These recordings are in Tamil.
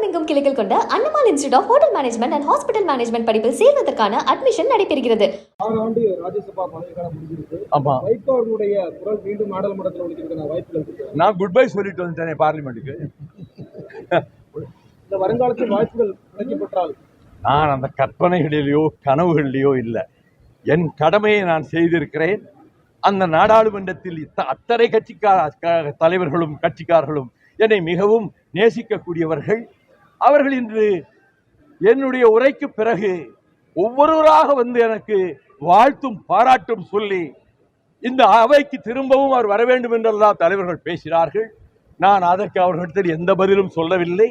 தமிழகம் எங்கும் கிளைகள் கொண்ட Annamal institute of hotel management and hospital management படிப்பில் சேர்வதற்கான அட்மிஷன் நடைபெறுகிறது. ஆறு ஆண்டு ராஜ்யசபா பதவிக்காலம் முடிஞ்சிருக்கு. ஆமா. வைகோ அவர்களுடைய குரல் மீண்டும் நாடாளுமன்றத்தில் ஒழிக்கிறதுக்கான வாய்ப்புகள் இருக்கு நான் குட் பை சொல்லிட்டு வந்துட்டேனே பார்லிமெண்ட்டுக்கு. இந்த வருங்காலத்தில் வாய்ப்புகள் கிடைக்கப்பட்டால் நான் அந்த கற்பனைகளிலேயோ கனவுகளிலேயோ இல்லை. என் கடமையை நான் செய்திருக்கிறேன். அந்த நாடாளுமன்றத்தில் இத்த- அத்தனை கட்சிக்கார க- தலைவர்களும் கட்சிக்காரர்களும் என்னை மிகவும் நேசிக்கக்கூடியவர்கள். அவர்கள் இன்று என்னுடைய உரைக்கு பிறகு ஒவ்வொருவராக வந்து எனக்கு வாழ்த்தும் பாராட்டும் சொல்லி இந்த அவைக்கு திரும்பவும் அவர் வர வேண்டும் என்றெல்லாம் தலைவர்கள் பேசினார்கள். நான் அதற்கு அவர்களிடத்தில் எந்த பதிலும் சொல்லவில்லை.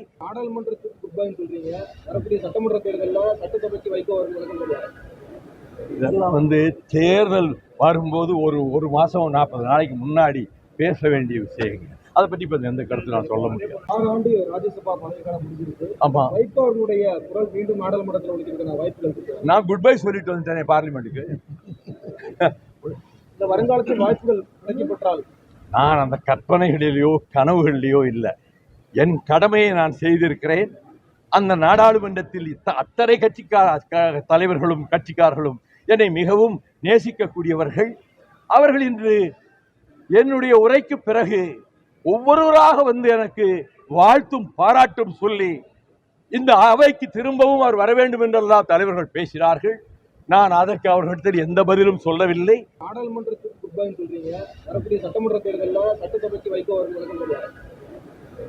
இதெல்லாம் வந்து தேர்தல் வரும்போது ஒரு ஒரு மாதம் நாற்பது நாளைக்கு முன்னாடி பேச வேண்டிய விஷயங்கள். அதை பற்றி இப்போ எந்த கருத்து நான் சொல்ல முடியாது. ஆறு ஆண்டு ராஜ்யசபா பதவிக்காலம் முடிஞ்சிருக்கு. ஆமாம் வைகோ அவர்களுடைய குரல் மீண்டும் நாடாளுமன்றத்தில் ஒழிக்கிறதுக்கான வாய்ப்புகள் நான் குட் பை சொல்லிட்டு வந்துட்டேனே பார்லிமெண்ட்டுக்கு. இந்த வருங்காலத்தில் வாய்ப்புகள் கிடைக்கப்பட்டால் நான் அந்த கற்பனைகளிலேயோ கனவுகளிலேயோ இல்லை. என் கடமையை நான் செய்திருக்கிறேன். அந்த நாடாளுமன்றத்தில் அத்தனை கட்சிக்கார தலைவர்களும் கட்சிக்காரர்களும் என்னை மிகவும் நேசிக்கக்கூடியவர்கள். அவர்கள் இன்று என்னுடைய உரைக்கு பிறகு ஒவ்வொருவராக வந்து எனக்கு வாழ்த்தும் பாராட்டும் சொல்லி இந்த அவைக்கு திரும்பவும் அவர் வர வேண்டும் என்றெல்லாம் தலைவர்கள் பேசினார்கள். நான் அதற்கு அவர்களிடத்தில் எந்த பதிலும் சொல்லவில்லை.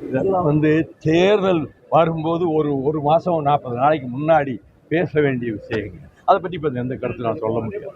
இதெல்லாம் வந்து தேர்தல் வரும்போது ஒரு ஒரு மாதம் நாற்பது நாளைக்கு முன்னாடி பேச வேண்டிய விஷயங்கள். அதை பற்றி இப்போ எந்த கருத்து நான் சொல்ல முடியாது.